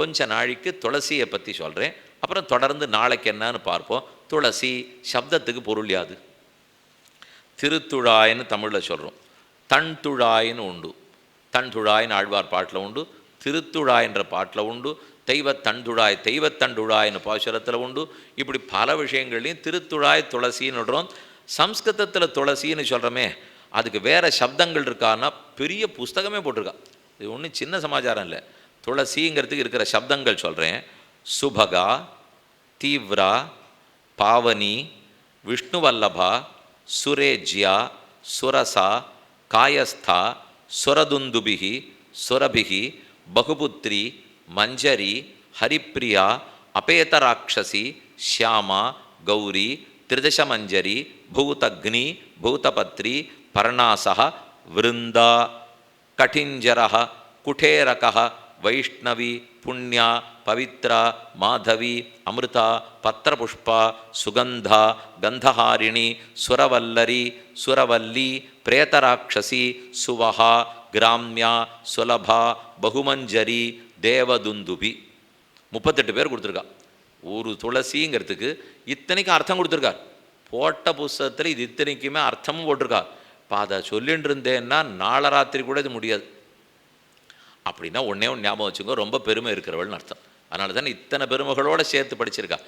கொஞ்ச நாளைக்கு துளசியை பற்றி சொல்கிறேன் அப்புறம் தொடர்ந்து நாளைக்கு என்னன்னு பார்ப்போம். துளசி சப்தத்துக்கு பொருள் யாது? திருத்துழாயின்னு தமிழில் சொல்கிறோம் தன் துழாயின்னு உண்டு. தன் துழாயின்னு ஆழ்வார் பாட்டில் உண்டு. திருத்துழாயின்ற பாட்டில் உண்டு. தெய்வத்தண்டுழாய் தண்டுழாய் பாசுரத்தில் உண்டு. இப்படி பல விஷயங்கள்லையும் திருத்துழாய் துளசின்னு விடுறோம் சம்ஸ்கிருதத்தில் துளசின்னு சொல்கிறோமே அதுக்கு வேறு சப்தங்கள் இருக்கான்னா பெரிய புஸ்தகமே போட்டிருக்கா. இது ஒன்றும் சின்ன சமாச்சாரம் இல்லை. துளசிங்கிறதுக்கு இருக்கிற சப்தங்கள் சொல்கிறேன் சுபகா தீவ்ரா பாவனி விஷ்ணுவல்லபா சுரேஜ்யா சுரசா காயஸ்தா சுரதுந்துபிகி சுரபிகி பகுபுத்ரி மஞ்சரி ஹரிப்ரியா அபேதராட்சசி ஷியாமா கௌரி திரிதசமஞ்சரி பூதக்னி பூதபத்ரி பர்ணாசக விருந்தா கட்டிஞ்சரः குட்டேரகः வைஷ்ணவி புண்ணியா பவித்ரா மாதவி அமிர்தா பத்திரபுஷ்பா சுகந்தா கந்தஹாரிணி சுரவல்லரி சுரவல்லி பிரேதராட்சசி சுவஹா கிராம்யா சுலபா பகுமஞ்சரி தேவதுந்துபி. முப்பத்தெட்டு பேர் கொடுத்துருக்கா. ஒரு துளசிங்கிறதுக்கு இத்தனைக்கும் அர்த்தம் கொடுத்துருக்கார். போட்ட புஸ்தகத்தில் இது இத்தனைக்குமே அர்த்தமும் போட்டிருக்கார் இப்போ அதை சொல்லிட்டு இருந்தேன்னா நாளை ராத்திரி கூட இது முடியாது. அப்படின்னா ஒன்றே ஒன்று ஞாபகம் வச்சுக்கோ ரொம்ப பெருமை இருக்கிறவள்னு அர்த்தம். அதனால தானே இத்தனை பெருமைகளோடு சேர்த்து படிச்சிருக்கா.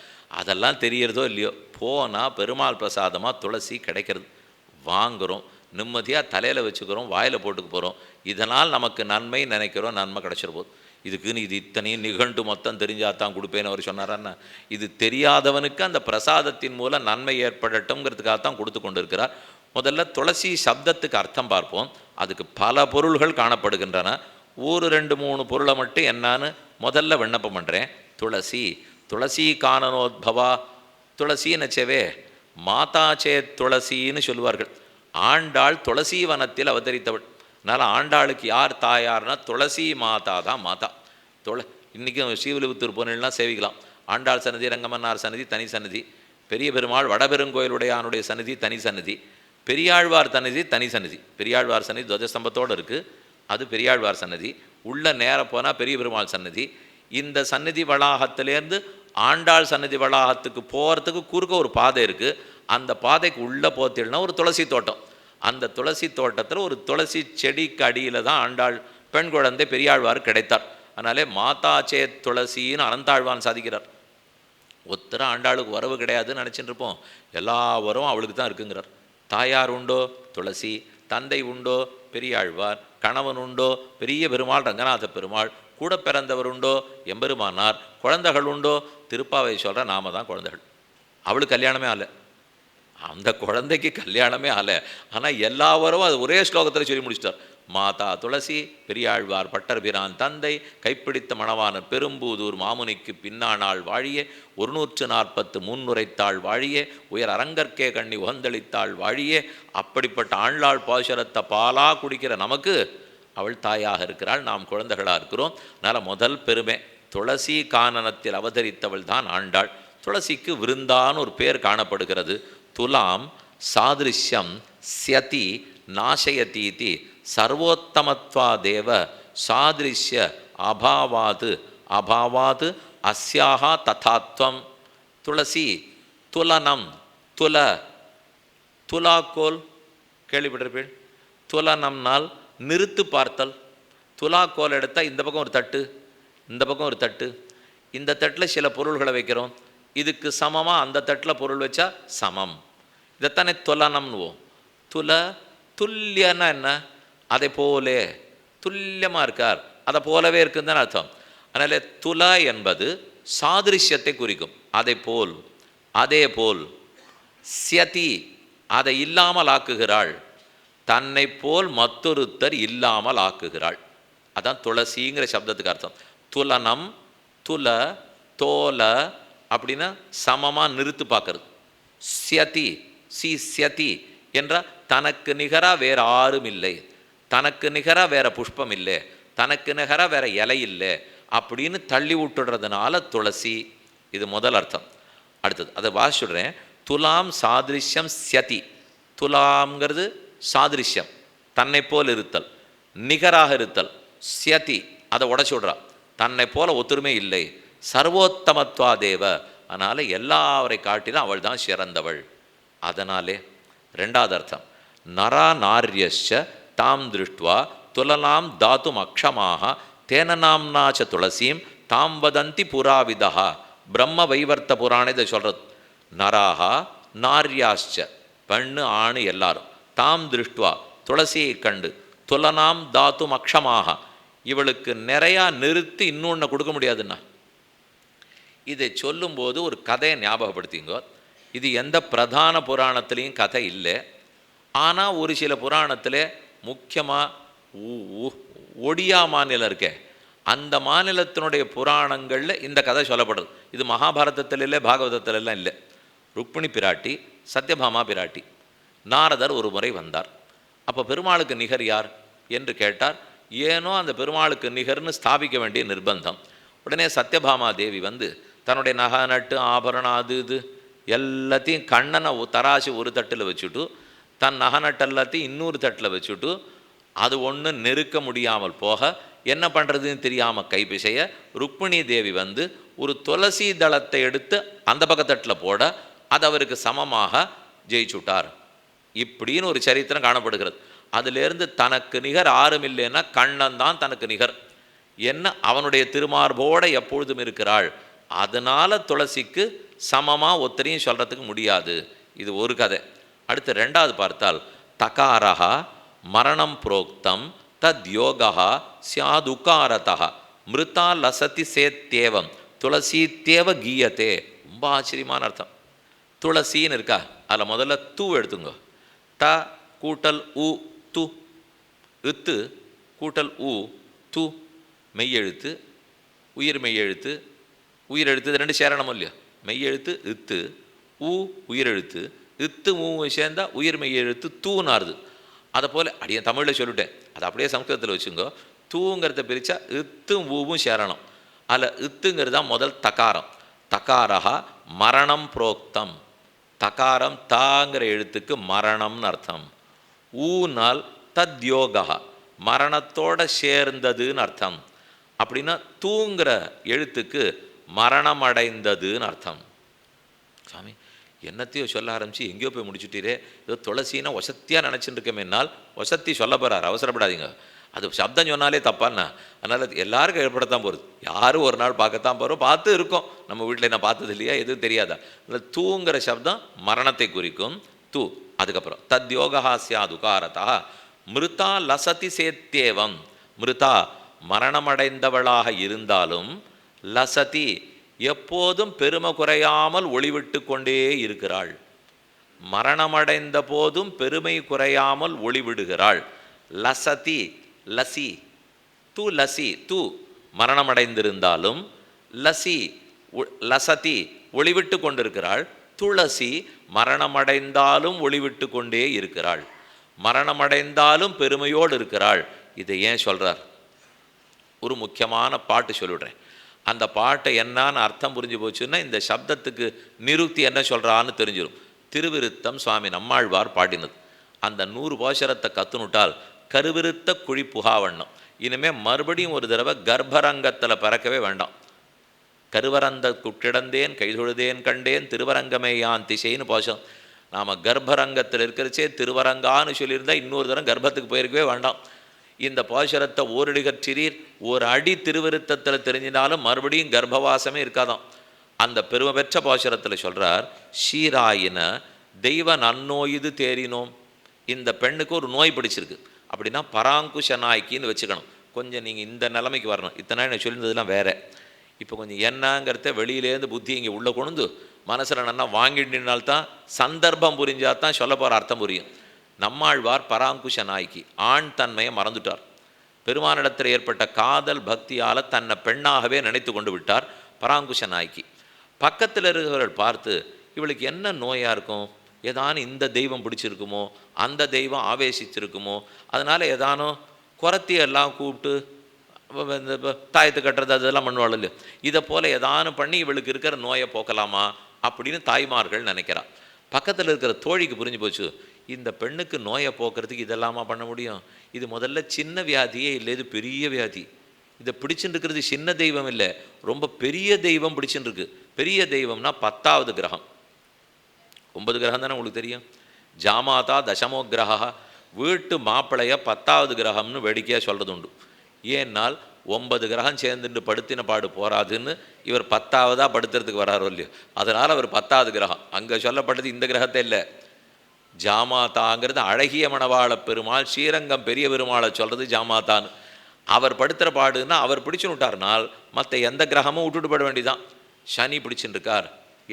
அதெல்லாம் தெரியறதோ இல்லையோ போனால் பெருமாள் பிரசாதமாக துளசி கிடைக்கிறது. வாங்குகிறோம் நிம்மதியாக தலையில் வச்சுக்கிறோம் வாயில் போட்டுக்க போகிறோம் இதனால் நமக்கு நன்மை நினைக்கிறோம் நன்மை கிடச்சிட இதுக்குன்னு இது இத்தனையும் நிகழ்ந்து மொத்தம் தெரிஞ்சால் தான் கொடுப்பேன்னு அவர் சொன்னாரான்னா இது தெரியாதவனுக்கு அந்த பிரசாதத்தின் மூலம் நன்மை ஏற்படட்டும்ங்கிறதுக்காக தான் கொடுத்து கொண்டு இருக்கிறார் முதல்ல துளசி சப்தத்துக்கு அர்த்தம் பார்ப்போம். அதுக்கு பல பொருள்கள் காணப்படுகின்றன. ஒரு ரெண்டு மூணு பொருளை மட்டும் என்னான்னு முதல்ல விண்ணப்பம் பண்ணுறேன் துளசி. துளசி காணனோத்பவா. துளசின்னு செவே? மாதா சே துளசின்னு சொல்லுவார்கள். ஆண்டாள் துளசி வனத்தில் அவதரித்தவள். அதனால் ஆண்டாளுக்கு யார் தாயார்னா துளசி மாதா தான் மாதா. துள இன்றைக்கும் ஸ்ரீவிலிபுத்தூர் போனீங்கன்னா சேவிக்கலாம். ஆண்டாள் சன்னதி ரங்கமன்னார் சன்னதி தனி சன்னதி. பெரிய பெருமாள் வடபெருங்கோயிலுடையானுடைய சன்னதி தனி சன்னதி. பெரியாழ்வார் சன்னதி தனி சன்னதி. பெரியாழ்வார் சன்னதி துவஜஸ்தம்பத்தோடு இருக்குது அது பெரியாழ்வார் சன்னதி. உள்ள நேரம் போனால் பெரிய பெருமாள் சன்னதி. இந்த சன்னதி வளாகத்திலேருந்து ஆண்டாள் சன்னதி வளாகத்துக்கு போகிறதுக்கு குறுக்க ஒரு பாதை இருக்குது அந்த பாதைக்கு உள்ளே போத்திடனா ஒரு துளசி தோட்டம். அந்த துளசி தோட்டத்தில் ஒரு துளசி செடிக்கு அடியில் தான் ஆண்டாள் பெண் குழந்தை பெரியாழ்வார் கிடைத்தார். அதனாலே மாதாச்சே துளசின்னு அனந்தாழ்வான் சாதிக்கிறார். ஒத்தர ஆண்டாளுக்கு உறவு கிடையாதுன்னு நினச்சிட்டு இருப்போம் எல்லா உறவும் அவளுக்கு தான் இருக்குங்கிறார். தாயார் உண்டோ? துளசி. தந்தை உண்டோ? பெரியாழ்வார் கணவன் உண்டோ பெரிய பெருமாள் ரங்கநாத பெருமாள் கூட பிறந்தவர் உண்டோ எம்பெருமானார் குழந்தைகள் உண்டோ திருப்பாவை சொல்கிற நாம தான் குழந்தைகள். அவளுக்கு கல்யாணமே ஆலை அந்த குழந்தைக்கு கல்யாணமே ஆலை ஆனால் எல்லா வரவும் அது ஒரே ஸ்லோகத்தில் சொல்லி முடிச்சிட்டார். மாதா துளசி பெரியாழ்வார் பட்டர்பிரான் தந்தை கைப்பிடித்த மணவான பெரும்பூதூர் மாமுனிக்கு பின்னானாள் வாழியே ஒரு நூற்று நாற்பத்து முன்னுரைத்தாள் வாழியே உயர் அரங்கற்கே கண்ணி உகந்தளித்தாள் வாழியே அப்படிப்பட்ட ஆண்டாள் பாசுரத்தை பாலா குடிக்கிற நமக்கு அவள் தாயாக இருக்கிறாள். நாம் குழந்தைகளாக இருக்கிறோம். அதனால் முதல் பெருமை துளசி கானனத்தில் அவதரித்தவள் தான் ஆண்டாள். துளசிக்கு விருந்தான்னு ஒரு பேர் காணப்படுகிறது. துலாம் சாதிருஷ்யம் சதி நாசயதீதி சர்வோத்தமத்வாதேவ சாதிருஷ்ய அபாவாது அபாவாது அஸ்யாக ததாத்வம். துளசி துலனம் துல துலாக்கோல் கேள்விப்பட்டிருப்பீள் துலனம்னால் நிறுத்து பார்த்தல். துலாக்கோல் எடுத்தால் இந்த பக்கம் ஒரு தட்டு இந்த பக்கம் ஒரு தட்டு. இந்த தட்டில் சில பொருள்களை வைக்கிறோம். இதுக்கு சமமாக அந்த தட்டில் பொருள் வச்சா சமம். இதைத்தானே துலனம்னுவோம். துல துல்லியன்னா என்ன? அதை போலே துல்லியமாக இருக்கார் அதை போலவே இருக்குன்னு தானே அர்த்தம். அதனால் துல என்பது சாதிருஷ்யத்தை குறிக்கும். அதை போல் அதே போல் சியதி அதை இல்லாமல் ஆக்குகிறாள். தன்னை போல் மற்றொருத்தர் இல்லாமல் ஆக்குகிறாள். அதான் துளசிங்கிற சப்தத்துக்கு அர்த்தம். துலனம் துல தோல அப்படின்னா சமமாக நிறுத்து பார்க்கறது. சியதி சி சியதி என்றால் தனக்கு நிகராக வேறு ஆறும் இல்லை தனக்கு நிகராக வேற புஷ்பம் இல்லை தனக்கு நிகராக வேற இலை இல்லை அப்படின்னு தள்ளி விட்டுடுறதுனால துளசி. இது முதல் அர்த்தம். அடுத்தது அதை வாசிடுறேன் துலாம் சாதிருஷ்யம் சதி துலாம்ங்கிறது சாதிருஷ்யம். தன்னை போல் இருத்தல். நிகராக இருத்தல். சியதி அதை உடச்சி விட்றா தன்னை போல ஒத்துருமே இல்லை. சர்வோத்தமத்வா தேவ. அதனால் எல்லாவரை காட்டிலும் அவள் தான் சிறந்தவள். அதனாலே ரெண்டாவது அர்த்தம். நரா நாரியஷ தாம் திருஷ்டுவா துலலாம் தாத்தும் அக்ஷமாக தேன நாம்னாச்ச துளசீம் தாம் வதந்தி புராவிதா பிரம்ம வைவர்த்த புராணம் இதை சொல்கிறது நராகா நார்யாச்ச பெண்ணு ஆணு எல்லாரும். தாம் திருஷ்டுவா துளசியை கண்டு துலனாம் தாத்தும் அக்ஷமாக இவளுக்கு நிறையா நிறுத்தி இன்னொன்று கொடுக்க முடியாதுன்னா? இதை சொல்லும்போது ஒரு கதையை ஞாபகப்படுத்திங்கோ. இது எந்த பிரதான புராணத்துலேயும் கதை இல்லை. ஆனால் ஒரு சில புராணத்தில் முக்கியமாக ஒடியா மாநிலம் இருக்கே. அந்த மாநிலத்தினுடைய புராணங்களில் இந்த கதை சொல்லப்படுது. இது மகாபாரதத்தில் இல்லை பாகவதத்தில் எல்லாம் இல்லை. ருக்மிணி பிராட்டி சத்யபாமா பிராட்டி நாரதர் ஒரு முறை வந்தார். அப்போ பெருமாளுக்கு நிகர் யார் என்று கேட்டார். ஏனோ அந்த பெருமாளுக்கு நிகர்னு ஸ்தாபிக்க வேண்டிய நிர்பந்தம். உடனே சத்யபாமா தேவி வந்து தன்னுடைய நகை நட்டு ஆபரணம் அது இது எல்லாத்தையும் கண்ணனை தராசி ஒரு தட்டில் வச்சுட்டு தன் நகநட்டு எல்லாத்தையும் இன்னொரு தட்டில் வச்சுட்டு அது ஒன்று நெருக்க முடியாமல் போக என்ன பண்ணுறதுன்னு தெரியாமல் கைப்பிசைய ருக்மிணி தேவி வந்து ஒரு துளசி தளத்தை எடுத்து அந்த பக்கத்தட்டில் போட அது அவருக்கு சமமாக ஜெயிச்சுட்டார் இப்படின்னு ஒரு சரித்திரம் காணப்படுகிறது. அதுலேருந்து தனக்கு நிகர் ஆறும் இல்லைன்னா கண்ணன் தான் தனக்கு நிகர். என்ன அவனுடைய திருமார்போட எப்பொழுதும் இருக்கிறாள். அதனால் துளசிக்கு சமமாக ஒத்தரையும் சொல்கிறதுக்கு முடியாது. இது ஒரு கதை. அடுத்து ரெண்டாவது பார்த்தால் தகாரா மரணம் புரோக்தம் தத் யோகா சியாதுகாரதா மிருதா லசதி சேத்தேவம் துளசி தேவ கீயத்தே ரொம்ப ஆச்சரியமான அர்த்தம். துளசின்னு இருக்கா? அதில் முதல்ல தூ எடுத்துங்க. த கூட்டல் உ து. இத்து கூட்டல் உ து. மெய்யெழுத்து உயிர் மெய்யெழுத்து. உயிரெழுத்து இது ரெண்டு சேரணமும் இல்லையா? மெய்யெழுத்து இத்து. உ உயிரெழுத்து. இத்து மூவும் சேர்ந்தா உயிர்மை எழுத்து தூணாருது. அதை போல் அடியே தமிழில் சொல்லிட்டேன். அதை அப்படியே சமஸ்கிருதத்தில் வச்சுங்கோ. தூங்கிறத பிரித்தா இத்தும் ஊவும் சேரணும். அதில் இத்துங்கிறது தான் முதல் தகாரம். தகாரஹா மரணம் புரோக்தம். தகாரம் தாங்கிற எழுத்துக்கு மரணம்னு அர்த்தம். ஊனால் தத்யோகா மரணத்தோட சேர்ந்ததுன்னு அர்த்தம். அப்படின்னா தூங்குற எழுத்துக்கு மரணமடைந்ததுன்னு அர்த்தம். சாமி என்னத்தையோ சொல்ல ஆரம்பிச்சு எங்கேயோ போய் முடிச்சுட்டீரே. ஏதோ துளசின்னா வசத்தியாக நினச்சிட்டு இருக்கமேனால் வசத்தி சொல்ல போகிறார் அவசரப்படாதீங்க. அது சப்தம் சொன்னாலே தப்பான்னா. அதனால் எல்லாருக்கும் ஏற்படத்தான் போகிறது யாரும் ஒரு நாள் பார்க்கத்தான் போகிறோம் பார்த்து இருக்கோம். நம்ம வீட்டில் நான் பார்த்தது இல்லையா? எதுவும் தெரியாதா? அதில் தூங்குற சப்தம் மரணத்தை குறிக்கும். தூ அதுக்கப்புறம். தத் யோகா சியாதுகாரதா மிருதா லசதி சேத்தேவம். மிருதா மரணமடைந்தவளாக இருந்தாலும் லசதி எப்போதும் பெருமை குறையாமல் ஒளிவிட்டு கொண்டே இருக்கிறாள். மரணமடைந்த போதும் பெருமை குறையாமல் ஒளிவிடுகிறாள். லசதி லசி து லசி து மரணமடைந்திருந்தாலும் லசி ஒ- லசதி ஒளிவிட்டு கொண்டிருக்கிறாள். துளசி மரணமடைந்தாலும் ஒளிவிட்டு கொண்டே இருக்கிறாள். மரணமடைந்தாலும் பெருமையோடு இருக்கிறாள். இதை ஏன் சொல்கிறார் ஒரு முக்கியமான பாட்டு சொல்லிடுறேன். அந்த பாட்டை என்னான்னு அர்த்தம் புரிஞ்சு போச்சுன்னா இந்த சப்தத்துக்கு நிருக்தி என்ன சொல்கிறான்னு தெரிஞ்சிடும் திருவிருத்தம் சுவாமி நம்மாழ்வார் பாடினது. அந்த நூறு போஷரத்தை கத்துனுட்டால் கருவிருத்த குழி புகாவண்ணம் இனிமேல் மறுபடியும் ஒரு தடவை கர்ப்பரங்கத்தில் பிறக்கவே வேண்டாம். கருவரந்த குட்டிடந்தேன் கைதொழுதேன் கண்டேன் திருவரங்கமே யான் திசைன்னு போஷம் நாம் கர்ப்பரங்கத்தில் இருக்கிறச்சே திருவரங்கான்னு சொல்லியிருந்தால் இன்னொரு தரம் கர்ப்பத்துக்கு போயிருக்கவே வேண்டாம். இந்த பாசுரத்தை ஓரடிகற்றீர் ஒரு அடி திருவிருத்தத்தில் தெரிஞ்சினாலும் மறுபடியும் கர்ப்பவாசமே இருக்காதாம். அந்த பெருமை பெற்ற பாசுரத்தில் சொல்கிறார் ஷீராயின தெய்வ நன்னோயுது தேறினோம். இந்த பெண்ணுக்கு ஒரு நோய் பிடிச்சிருக்கு. அப்படின்னா பராங்குஷ நாய்க்கின்னு வச்சுக்கணும். கொஞ்சம் நீங்கள் இந்த நிலைமைக்கு வரணும். இத்தனை நான் சொல்லியிருந்ததுலாம் வேறு. இப்போ கொஞ்சம் என்னங்கிறத வெளியிலேருந்து புத்தி இங்கே உள்ளே கொண்டு மனசில் நல்லா வாங்கிட்டினால்தான் சந்தர்ப்பம் புரிஞ்சால் தான் சொல்ல போகிற அர்த்தம் புரியும். நம்மாழ்வார் பராங்குஷ நாய்க்கு ஆண் தன்மையை மறந்துட்டார். பெருமானிடத்தில் ஏற்பட்ட காதல் பக்தியால் தன்னை பெண்ணாகவே நினைத்து கொண்டு விட்டார் பராங்குஷ நாய்க்கு பக்கத்தில் இருக்கிறவர்கள் பார்த்து இவளுக்கு என்ன நோயாக இருக்கும்? ஏதானும் இந்த தெய்வம் பிடிச்சிருக்குமோ? அந்த தெய்வம் ஆவேசிச்சிருக்குமோ? அதனால் ஏதானும் குரத்தி எல்லாம் கூப்பிட்டு இந்த தாயத்து கட்டுறது அதெல்லாம் பண்ணுவாள் இல்லையா? இதை போல் ஏதானும் பண்ணி இவளுக்கு இருக்கிற நோயை போக்கலாமா? அப்படின்னு தாய்மார்கள் நினைக்கிறாள் பக்கத்தில் இருக்கிற தோழிக்கு புரிஞ்சு போச்சு இந்த பெண்ணுக்கு நோயை போக்குறதுக்கு இதெல்லாமா பண்ண முடியும்? இது முதல்ல சின்ன வியாதியே இல்லை இது பெரிய வியாதி. இதை பிடிச்சுட்டு இருக்கிறது சின்ன தெய்வம் இல்லை. ரொம்ப பெரிய தெய்வம் பிடிச்சுட்டு இருக்கு பெரிய தெய்வம்னா பத்தாவது கிரகம். ஒன்பது கிரகம் தானே உங்களுக்கு தெரியும்? ஜாமாதா தசமோ கிரகா வீட்டு மாப்பிளைய பத்தாவது கிரகம்னு வேடிக்கையாக சொல்கிறது உண்டு. ஏன்னால் ஒன்பது கிரகம் சேர்ந்துட்டு படுத்தின பாடு போராதுன்னு இவர் பத்தாவதாக படுத்துறதுக்கு வராரோ இல்லையோ. அதனால் அவர் பத்தாவது கிரகம். அங்கே சொல்லப்பட்டது இந்த கிரகத்தை இல்லை. ஜாமாதாங்கிறது அழகிய மணவாள பெருமாள் ஸ்ரீரங்கம் பெரிய பெருமாளை சொல்கிறது ஜாமாதான்னு அவர் படுத்துகிற பாடுன்னா அவர் பிடிச்சுன்னு விட்டார்னால் மற்ற எந்த கிரகமும் விட்டுட்டு போட வேண்டியதான் சனி பிடிச்சுன்னு இருக்கார்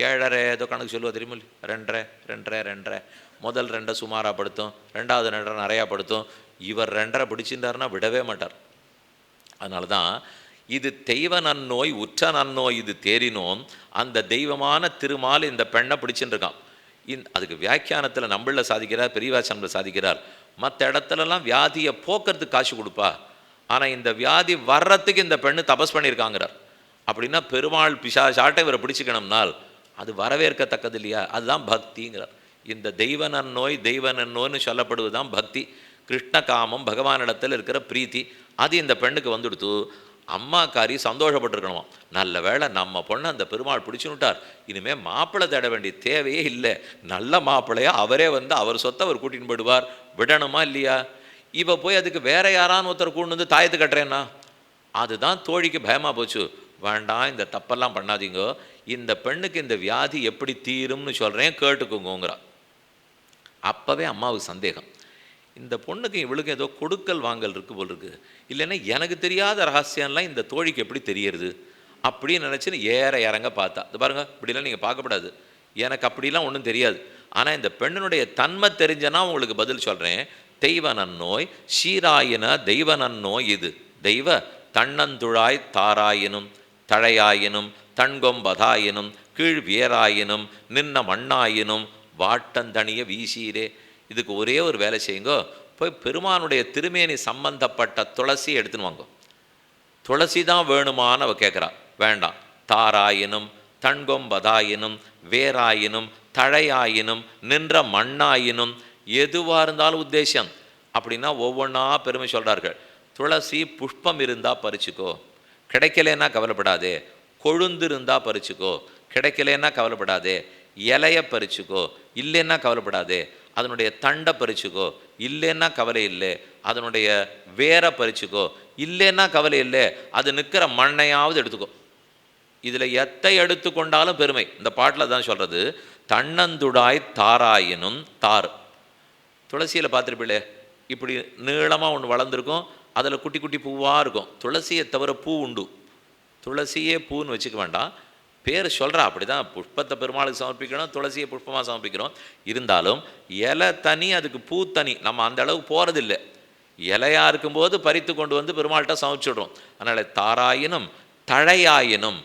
ஏழரை ஏதோ கணக்கு சொல்லுவா தெரியுமில்ல ரெண்டரை ரெண்டரை ரெண்டரை. முதல் ரெண்டை சுமாராக படுத்தும். ரெண்டாவது ரெண்டரை நிறையா படுத்தும். இவர் ரெண்டரை பிடிச்சிருந்தாருன்னா விடவே மாட்டார். அதனால தான் இது தெய்வ நன்னோய் உற்ற நன்னோய் இது தேறினோம். அந்த தெய்வமான திருமால் இந்த பெண்ணை பிடிச்சுட்டு இருக்கான் இந் அதுக்கு வியாக்கியானத்தில் நம்மளில் சாதிக்கிறார் பெரியவாச்சனில் சாதிக்கிறார். மற்ற இடத்துலலாம் வியாதியை போக்குறதுக்கு காசு கொடுப்பா. ஆனால் இந்த வியாதி வர்றதுக்கு இந்த பெண்ணு தபஸ் பண்ணியிருக்காங்கிறார். அப்படின்னா பெருமாள் பிசா சாட்டை இவரை பிடிச்சிக்கணும்னால் அது வரவேற்கத்தக்கது இல்லையா? அதுதான் பக்திங்கிறார். இந்த தெய்வ நன்னோய் தெய்வ நன்னோய்னு சொல்லப்படுவது தான் பக்தி. கிருஷ்ண காமம் பகவானிடத்தில் இருக்கிற பிரீத்தி அது இந்த பெண்ணுக்கு வந்துடுத்து அம்மாக்காரி சந்தோஷப்பட்டிருக்கணுமா நல்ல வேளை நம்ம பொண்ணை அந்த பெருமாள் பிடிச்சுனுட்டார் இனிமே மாப்பிள்ளை தேட வேண்டிய தேவையே இல்லை. நல்ல மாப்பிள்ளையா அவரே வந்து அவர் சொத்தை அவர் கூட்டின்னு போயிடுவார். விடணுமா இல்லையா? இவ போய் அதுக்கு வேற யாரான்னு ஒருத்தர் கூண்டு வந்து தாயத்து கட்டுறேன்னா? அதுதான் தோழிக்கு பயமாக போச்சு. வேண்டாம் இந்த தப்பெல்லாம் பண்ணாதீங்க. இந்த பெண்ணுக்கு இந்த வியாதி எப்படி தீரும்னு சொல்கிறேன் கேட்டுக்கோங்கங்கிறா. அப்போவே அம்மாவுக்கு சந்தேகம். இந்த பொண்ணுக்கு இவளுக்கு ஏதோ கொடுக்கல் வாங்கல் இருக்கு போல் இருக்கு. இல்லைன்னா எனக்கு தெரியாத ரகசியம்லாம் இந்த தோழிக்கு எப்படி தெரியறது? அப்படின்னு நினச்சின்னு ஏற இறங்க பார்த்தா. இது பாருங்க இப்படிலாம் நீங்கள் பார்க்கப்படாது. எனக்கு அப்படிலாம் ஒன்றும் தெரியாது. ஆனால் இந்த பெண்ணினுடைய தன்மை தெரிஞ்சனா உங்களுக்கு பதில் சொல்கிறேன் தெய்வ நன்னோய் சீராயின தெய்வ நன்னோய் இது. தெய்வ தன்னந்துழாய் தாராயினும் தழையாயினும் தண்கொம்பதாயினும் கீழ் வியராயினும் நின்ன மண்ணாயினும் வாட்டந்தணிய வீசீரே இதுக்கு ஒரே ஒரு வேலை செய்யுங்கோ போய் பெருமானுடைய திருமேனி சம்பந்தப்பட்ட துளசி எடுத்துன்னு வாங்கோ. துளசி தான் வேணுமான்னு அவள் கேட்குறா வேண்டாம். தாராயினும் தண்கொம்பதாயினும் வேராயினும் தழையாயினும் நின்ற மண்ணாயினும் எதுவாக இருந்தாலும் உத்தேசம். அப்படின்னா ஒவ்வொன்றா பெருமை சொல்கிறார்கள் துளசி புஷ்பம் இருந்தால் பறிச்சுக்கோ. கிடைக்கலன்னா கவலைப்படாதே. கொழுந்து இருந்தால் பறிச்சுக்கோ. கிடைக்கலன்னா கவலைப்படாதே. இலையை பறிச்சுக்கோ. இல்லைன்னா கவலைப்படாதே. அதனுடைய தண்டை பறிச்சுக்கோ. இல்லைன்னா கவலை இல்லை. அதனுடைய வேரை பறிச்சுக்கோ. இல்லைன்னா கவலை இல்லை. அது நிற்கிற மண்ணையாவது எடுத்துக்கோ. இதில் எத்தை எடுத்து கொண்டாலும் பெருமை. இந்த பாட்டில் தான் சொல்கிறது தன்னந்துடாய் தாராயினும் தார். துளசியில் பார்த்துருப்பீளே இப்படி நீளமாக ஒன்று வளர்ந்துருக்கும். அதில் குட்டி குட்டி பூவாக இருக்கும். துளசியை தவிர பூ உண்டு. துளசியே பூன்னு வச்சுக்க வேண்டாம். பேர் சொல்கிறா அப்படி தான் புஷ்பத்தை பெருமாளுக்கு சமர்ப்பிக்கணும் துளசியை புஷ்பமாக சமர்ப்பிக்கிறோம் இருந்தாலும் இலை தனி அதுக்கு பூ தனி. நம்ம அந்த அளவுக்கு போகிறதில்ல இலையாக இருக்கும்போது பறித்து கொண்டு வந்து பெருமாள்கிட்ட சமைச்சிடுறோம் அதனால் தாராயினும் தழையாயினும்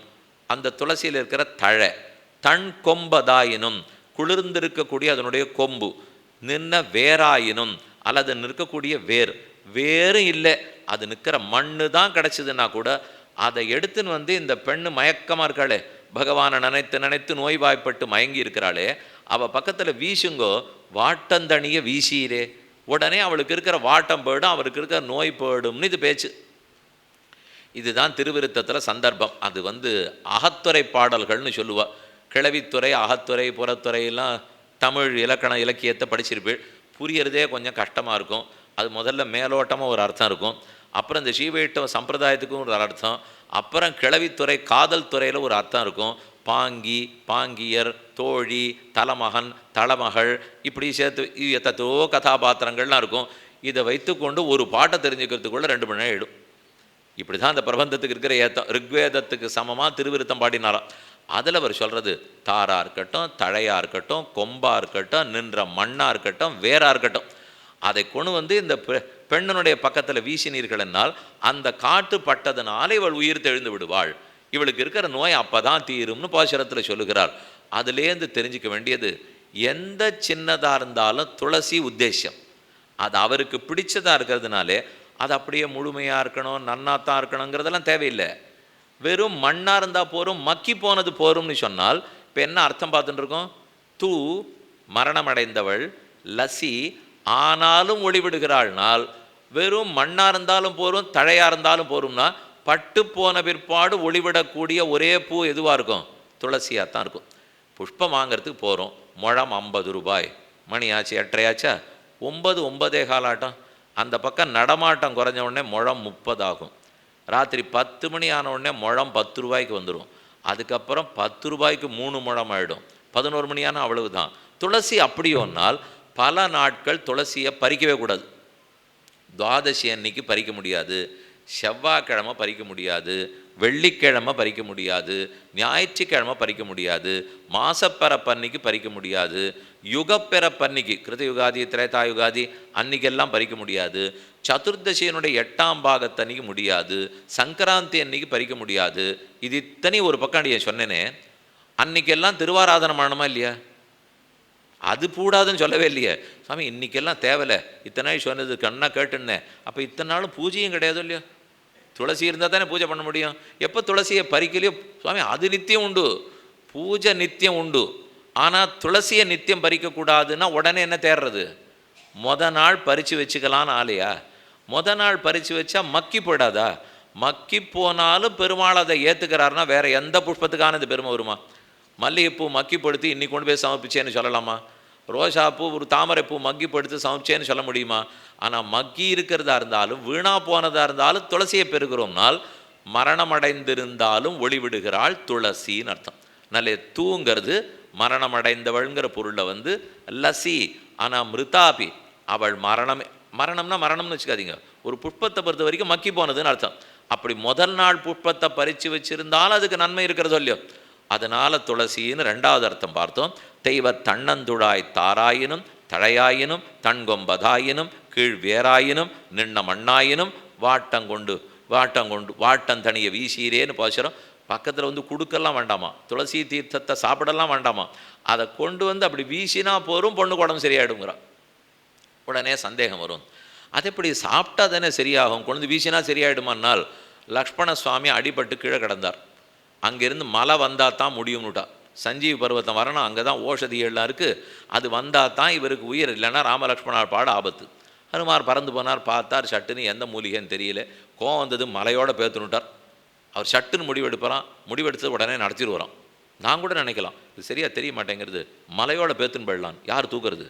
அந்த துளசியில் இருக்கிற தழை தன் கொம்பதாயினும் குளிர்ந்திருக்கக்கூடிய அதனுடைய கொம்பு நின்ன வேராயினும் அல்லது நிற்கக்கூடிய வேர் வேறும் இல்லை. அது நிற்கிற மண்ணு தான் கிடச்சிதுன்னா கூட அதை எடுத்துன்னு வந்து இந்த பெண்ணு மயக்கமாக இருக்காளே பகவானை நினைத்து நினைத்து நோய்வாய்ப்பட்டு மயங்கி இருக்கிறாளே அவள் பக்கத்தில் வீசுங்கோ வாட்டந்தணிய வீசியிரே. உடனே அவளுக்கு இருக்கிற வாட்டம் போயிடும் அவருக்கு இருக்கிற நோய் போயிடும்னு இது பேச்சு. இதுதான் திருவிருத்தத்தில் சந்தர்ப்பம். அது வந்து அகத்துறை பாடல்கள்னு சொல்லுவாள் கிழவித்துறை அகத்துறை புறத்துறையெல்லாம் தமிழ் இலக்கண இலக்கியத்தை படிச்சிருப்பீள் புரியறதே கொஞ்சம் கஷ்டமாக இருக்கும். அது முதல்ல மேலோட்டமாக ஒரு அர்த்தம் இருக்கும். அப்புறம் இந்த ஸ்ரீவைட்டம் சம்பிரதாயத்துக்கும் ஒரு அர்த்தம். அப்புறம் கிளவித்துறை காதல் துறையில் ஒரு அர்த்தம் இருக்கும். பாங்கி பாங்கியர் தோழி தலமகன் தலமகள் இப்படி சேர்த்து இது எத்தோ கதாபாத்திரங்கள்லாம் இருக்கும். இதை வைத்துக்கொண்டு ஒரு பாட்டை தெரிஞ்சுக்கிறதுக்குள்ள ரெண்டு மணி நேரம் இப்படி தான் அந்த பிரபந்தத்துக்கு இருக்கிற ஏத்தம். ரிக்வேதத்துக்கு சமமாக திருவிருத்தம் பாடினாராம். அதில் அவர் சொல்கிறது தாராக இருக்கட்டும் தழையாக இருக்கட்டும் கொம்பாக இருக்கட்டும் நின்ற மண்ணாக இருக்கட்டும் வேராக இருக்கட்டும். அதை கொண்டு வந்து இந்த பெண்ணனுடைய பக்கத்தில் வீசினீர்கள் என்னால் அந்த காட்டு பட்டதனால் இவள் உயிர் தெழுந்து விடுவாள். இவளுக்கு இருக்கிற நோய் அப்பதான் தீரும்னு பாசுரத்தில் சொல்லுகிறார். அதுலேருந்து தெரிஞ்சுக்க வேண்டியது எந்த சின்னதாக இருந்தாலும் துளசி உத்தேசம். அது அவருக்கு பிடிச்சதாக இருக்கிறதுனாலே அது அப்படியே முழுமையாக இருக்கணும் நன்னாத்தான் இருக்கணுங்கிறதெல்லாம் தேவையில்லை. வெறும் மண்ணாக இருந்தால் போரும் மக்கி போனது போரும்னு சொன்னால் இப்போ என்ன அர்த்தம் பார்த்துட்டு இருக்கோம் தூ மரணமடைந்தவள் லசி ஆனாலும் ஒளிவிடுகிறாள்னால் வெறும் மண்ணாக இருந்தாலும் போரும் தழையாக இருந்தாலும் போரும்னா பட்டு போன பிற்பாடு ஒளிவிடக்கூடிய ஒரே பூ எதுவாக இருக்கும்? துளசியாக தான் இருக்கும். புஷ்பம் வாங்குறதுக்கு போகிறோம் முழம் ஐம்பது ரூபாய். மணி ஆச்சு எட்டரையாச்சா? ஒன்பது ஒன்பதே காலாட்டம். அந்த பக்கம் நடமாட்டம் குறைஞ்ச உடனே முழம் முப்பது ஆகும். ராத்திரி பத்து மணி ஆன உடனே முழம் பத்து ரூபாய்க்கு வந்துடும் அதுக்கப்புறம் பத்து ரூபாய்க்கு மூணு முழம் ஆகிடும் பதினோரு மணி ஆனால் அவ்வளவு தான் துளசி அப்படியோன்னால் பல நாட்கள் துளசியை பறிக்கவே கூடாது. துவாதசி அன்னைக்கு பறிக்க முடியாது. செவ்வாய்க்கிழமை பறிக்க முடியாது. வெள்ளிக்கிழமை பறிக்க முடியாது. ஞாயிற்றுக்கிழமை பறிக்க முடியாது. மாசப்பரப்பன்னைக்கு பறிக்க முடியாது. யுகப்பிறப்பன்னைக்கு கிருதயுகாதி திரேதாயுகாதி அன்னைக்கெல்லாம் பறிக்க முடியாது. சதுர்தசியனுடைய எட்டாம் பாகத்தன்னைக்கு முடியாது. சங்கராந்தி அன்னைக்கு பறிக்க முடியாது. இது இத்தனை ஒரு பக்கம் அடியே சொன்னேனே. அன்னைக்கெல்லாம் திருவாராதனம் பண்ணணுமா இல்லையா? அது கூடாதுன்னு சொல்லவே இல்லையே. சாமி இன்றைக்கெல்லாம் தேவையில்ல. இத்தனை நாள் சொன்னது கண்ணா கேட்டுன்னேன் அப்போ இத்தனை நாளும் பூஜையும் கிடையாது இல்லையோ? துளசி இருந்தால் தானே பூஜை பண்ண முடியும். எப்போ துளசியை பறிக்கலையோ? சுவாமி அது நித்தியம் உண்டு. பூஜை நித்தியம் உண்டு. ஆனால் துளசியை நித்தியம் பறிக்கக்கூடாதுன்னா உடனே என்ன தேடுறது மொத நாள் பறித்து வச்சுக்கலான்னு ஆலையா? மொத நாள் பறித்து வச்சா மக்கி போயிடாதா? மக்கி போனாலும் பெருமாள் அதை ஏற்றுக்கிறாருன்னா வேறு எந்த புஷ்பத்துக்கான இது பெருமை வருமா? மல்லிகைப்பூ மக்கி படுத்தி இன்னைக்கு கொண்டு போய் சமர்ப்பிச்சேன்னு சொல்லலாமா? ரோஜாப்பூ ஒரு தாமரைப்பூ மக்கி படுத்து சமைச்சேன்னு சொல்ல முடியுமா? ஆனால் மக்கி இருக்கிறதா இருந்தாலும் வீணா போனதாக இருந்தாலும் துளசியை பெறுகிறோம்னால் மரணமடைந்திருந்தாலும் ஒளிவிடுகிறாள் துளசின்னு அர்த்தம். நல்ல தூங்கிறது மரணம் அடைந்தவள்ங்கிற பொருளில் வந்து லசி ஆனால் மிருதாபி அவள் மரணமே மரணம்னா மரணம்னு வச்சுக்காதீங்க. ஒரு புஷ்பத்தை பொறுத்த வரைக்கும் மக்கி போனதுன்னு அர்த்தம். அப்படி முதல் நாள் புஷ்பத்தை பறித்து வச்சுருந்தாலும் அதுக்கு நன்மை இருக்கிறதோ இல்லையோ அதனால் துளசின்னு ரெண்டாவது அர்த்தம் பார்த்தோம். தெய்வ தன்னந்துழாய் தாராயினும் தழையாயினும் தன்கொம்பதாயினும் கீழ் வேறாயினும் நின்ன மண்ணாயினும் வாட்டங்கொண்டு வாட்டங்கொண்டு வாட்டந்தனியை வீசீரேன்னு பாசுறோம் பக்கத்தில் வந்து கொடுக்கலாம் வேண்டாமா? துளசி தீர்த்தத்தை சாப்பிடலாம் வேண்டாமா? அதை கொண்டு வந்து அப்படி வீசினா போரும் பொண்ணு உடம்பு சரியாயிடுங்கிறான் உடனே சந்தேகம் வரும். அது எப்படி சாப்பிட்டா தானே சரியாகும்? கொண்டு வந்து வீசினா சரியாயிடுமானால் லக்ஷ்மண சுவாமி அடிபட்டு கீழே கிடந்தார். அங்கேருந்து மழை வந்தால் தான் முடியும்னுட்டா. சஞ்சீவ் பருவத்தம் வரணும் அங்கே தான் ஓஷதிகள்லாம் இருக்குது அது வந்தால் தான் இவருக்கு உயிர் இல்லைன்னா ராமலக்ஷ்மணார் பாட ஆபத்து. ஹனுமார் பறந்து போனார் பார்த்தார் சட்டுன்னு எந்த மூலிகைன்னு தெரியல. கோவம் வந்தது மலையோட பேத்துனுட்டார் அவர் சட்டுன்னு முடிவெடுப்பாராம். முடிவெடுத்தது உடனே நடத்திடுவாராம். நான் கூட நினைக்கலாம் இது சரியாக தெரிய மாட்டேங்கிறது. மலையோட பேத்துன்னு போயிடலாம் யார் தூக்குறது?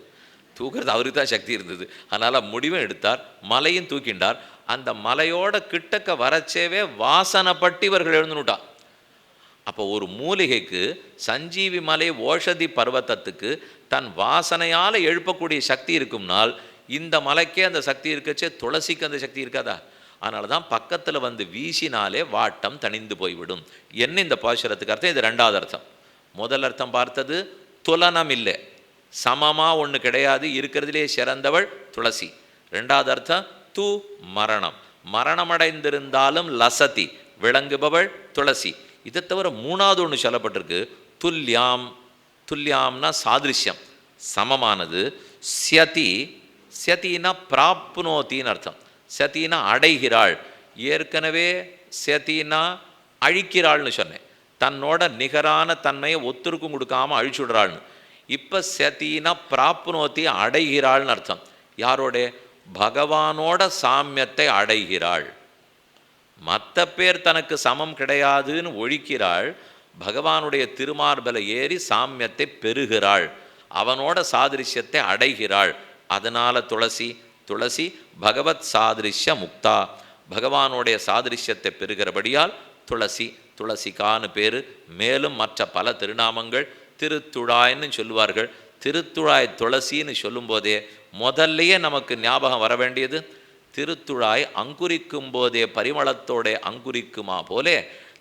தூக்குறது அவருக்கு தான் சக்தி இருந்தது. அதனால் முடிவும் எடுத்தார் மலையும் தூக்கிண்டார் அந்த மலையோட கிட்டக்க வரச்சேவே வாசனைப்பட்டு இவர்கள் எழுந்துனுட்டா அப்போ ஒரு மூலிகைக்கு சஞ்சீவி மலை ஓஷதி பர்வத்தத்துக்கு தன் வாசனையால் எழுப்பக்கூடிய சக்தி இருக்கும்னால் இந்த மலைக்கே அந்த சக்தி இருக்கச்சே துளசிக்கு அந்த சக்தி இருக்காதா? அதனால தான் பக்கத்தில் வந்து வீசினாலே வாட்டம் தணிந்து போய்விடும். என்ன இந்த பாசுரத்துக்கு அர்த்தம்? இது ரெண்டாவது அர்த்தம். முதல் அர்த்தம் பார்த்தது துலனம் இல்லை. சமமாக ஒன்று கிடையாது இருக்கிறதுலே சிறந்தவள் துளசி. ரெண்டாவது அர்த்தம் து மரணம். மரணமடைந்திருந்தாலும் லசதி விளங்குபவள் துளசி. இதை தவிர மூணாவது ஒன்று சொல்லப்பட்டிருக்கு. துல்யாம் துல்யாம்னா சாதிருஷ்யம். சமமானது. சதி சதினா பிராப்னோத்தின்னு அர்த்தம். சதினா அடைகிறாள். ஏற்கனவே சதினா அழிக்கிறாள்னு சொன்னேன். தன்னோட நிகரான தன்மையை ஒத்துருக்கும் கொடுக்காமல் அழிச்சுடுறாள்னு இப்போ சதினா பிராப்னோத்தி அடைகிறாள்னு அர்த்தம். யாரோட? பகவானோட சாமியத்தை அடைகிறாள். மற்ற பேர் தனக்கு சமம் கிடையாதுன்னு ஒழிக்கிறாள் பகவானுடைய திருமார்பலை ஏறி சாமியத்தை பெறுகிறாள் அவனோட சாதிருஷ்யத்தை அடைகிறாள். அதனால துளசி துளசி பகவத் சாதிருஷ்ய முக்தா. பகவானுடைய சாதிருஷ்யத்தை பெறுகிறபடியால் துளசி துளசிக்கான்னு பேர். மேலும் மற்ற பல திருநாமங்கள் திருத்துழாய்ன்னு சொல்லுவார்கள். திருத்துழாய் துளசின்னு சொல்லும்போதே முதல்லையே நமக்கு ஞாபகம் வர வேண்டியது திருத்துழாய் அங்குரிக்கும் போதே பரிமளத்தோட அங்குரிக்குமா போலே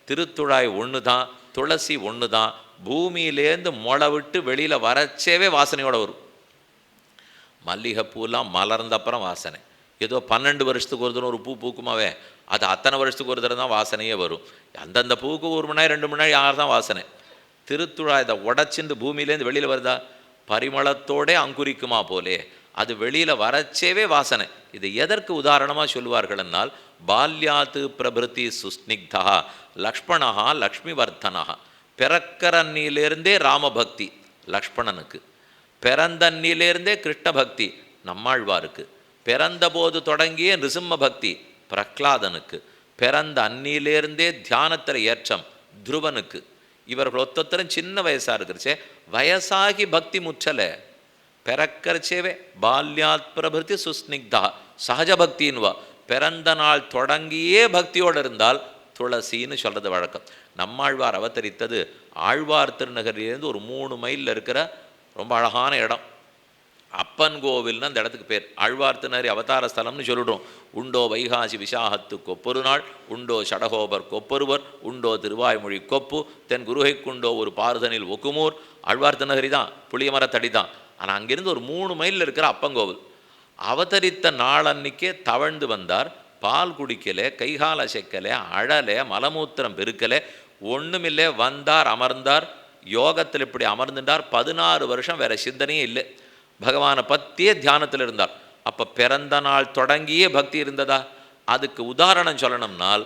திருத்துழாய் ஒன்று தான் துளசி ஒன்று தான் பூமியிலேருந்து முளை விட்டு வெளியில் வரச்சேவே வாசனையோட வரும். மல்லிகைப்பூலாம் மலர்ந்த அப்புறம் வாசனை. ஏதோ பன்னெண்டு வருஷத்துக்கு ஒரு தடவை ஒரு பூ பூக்குமாவே அது அத்தனை வருஷத்துக்கு ஒரு தடவை தான் வாசனையே வரும். அந்தந்த பூவுக்கு ஒரு மணி நேரம் ரெண்டு மணி நேரம் யார் தான் வாசனை? திருத்துழா இதை உடச்சிந்து பூமியிலேருந்து வெளியில் வருதா? பரிமளத்தோடே அங்குரிக்குமா போலே அது வெளியில் வரச்சேவே வாசனை. இது எதற்கு உதாரணமாக சொல்லுவார்கள் என்னால் பால்யாத்து பிரபிருதி சுஸ்னிக்தா லக்ஷ்மணா லக்ஷ்மிவர்தனா பிறக்கரன்னியிலிருந்தே ராமபக்தி லக்ஷ்மணனுக்கு. பிறந்தன்னிலேருந்தே கிருஷ்ண பக்தி நம்மாழ்வாருக்கு. பிறந்தபோது தொடங்கிய நிருசிம்ம பக்தி பிரக்லாதனுக்கு பிறந்த அன்னியிலேருந்தே தியானத்தில் ஏற்றம் துருவனுக்கு. இவர்கள் ஒத்தொத்தரும் சின்ன வயசாக இருக்கிறச்சே வயசாகி பக்தி முற்றலை. பிறக்கறச்சேவே பால்யாத் பிரபிருத்தி சுஸ்னிக்தா சகஜ பக்தின்வா பிறந்த நாள் தொடங்கியே பக்தியோடு இருந்தால் துளசின்னு சொல்கிறது வழக்கம். நம்மாழ்வார் அவதரித்தது ஆழ்வார் திருநகரிலேருந்து ஒரு மூணு மைலில் இருக்கிற ரொம்ப அழகான இடம். அப்பன் கோவில்னு அந்த இடத்துக்கு பேர். ஆழ்வார் திருநகரி அவதார ஸ்தலம்னு சொல்லிடுறோம். உண்டோ வைகாசி விசாகத்து கொப்பொரு நாள் உண்டோ சடகோபர் கொப்பொருவர் உண்டோ திருவாய்மொழி கொப்பு தென் குருகைக்குண்டோ ஒரு பாரதனில் ஒக்குமூர். ஆழ்வார் திருநகரி தான் புளியமரத்தடி தான். ஆனால் அங்கிருந்து ஒரு மூணு மைலில் இருக்கிற அப்பங்கோவில். அவதரித்த நாள் அன்னைக்கே தவழ்ந்து வந்தார். பால் குடிக்கலை கைகால செக்கலை அழலை மலமூத்திரம் பெருக்கலை ஒன்றுமில்லை வந்தார் அமர்ந்தார். யோகத்தில் இப்படி அமர்ந்துட்டார் பதினாறு வருஷம் வேறு சிந்தனையே இல்லை. பகவானை பற்றியே தியானத்தில் இருந்தார். அப்போ பிறந்த நாள் தொடங்கியே பக்தி இருந்ததா? அதுக்கு உதாரணம் சொல்லணும்னால்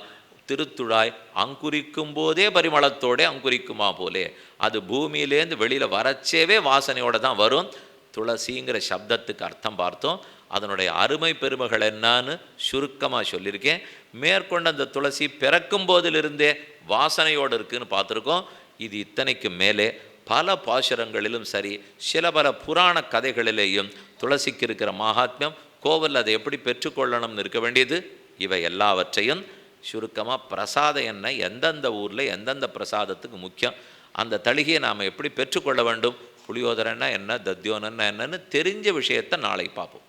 திருத்துழாய் அங்குரிக்கும் போதே பரிமளத்தோடே அங்குரிக்குமா போலே. அது பூமியிலேருந்து வெளியில் வரச்சேவே வாசனையோடு தான் வரும். துளசிங்கிற சப்தத்துக்கு அர்த்தம் பார்த்தோம். அதனுடைய அருமை பெருமைகள் என்னன்னு சுருக்கமாக சொல்லியிருக்கேன். மேற்கொண்டு அந்த துளசி பிறக்கும் போதிலிருந்தே வாசனையோடு இருக்குன்னு பார்த்துருக்கோம். இது இத்தனைக்கு மேலே பல பாசுரங்களிலும் சரி சில பல புராண கதைகளிலேயும் துளசிக்கு இருக்கிற மகாத்மியம் கோவில் அதை எப்படி பெற்றுக்கொள்ளணும்னு இருக்க வேண்டியது? இவை எல்லாவற்றையும் சுருக்கமாக பிரசாதம் என்ன எந்தெந்த ஊரில் எந்தெந்த பிரசாதத்துக்கு முக்கியம் அந்த தளிகையை நாம் எப்படி பெற்றுக்கொள்ள வேண்டும்? புளியோதரன்னா என்ன தத்தியோனன்னா என்னன்னு தெரிஞ்ச விஷயத்தை நாளைக்கு பார்ப்போம்.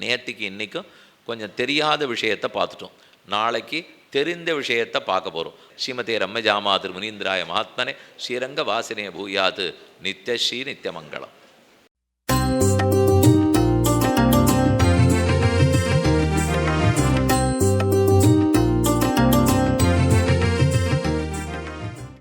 நேற்றுக்கு இன்றைக்கும் கொஞ்சம் தெரியாத விஷயத்தை பார்த்துட்டோம். நாளைக்கு தெரிந்த விஷயத்தை பார்க்க போகிறோம் ஸ்ரீமதி ரம்மஜாமாதிர் முனீந்திராய மகாத்மனே ஸ்ரீரங்க வாசினே பூயாது நித்யஸ்ரீ நித்தியமங்கலம்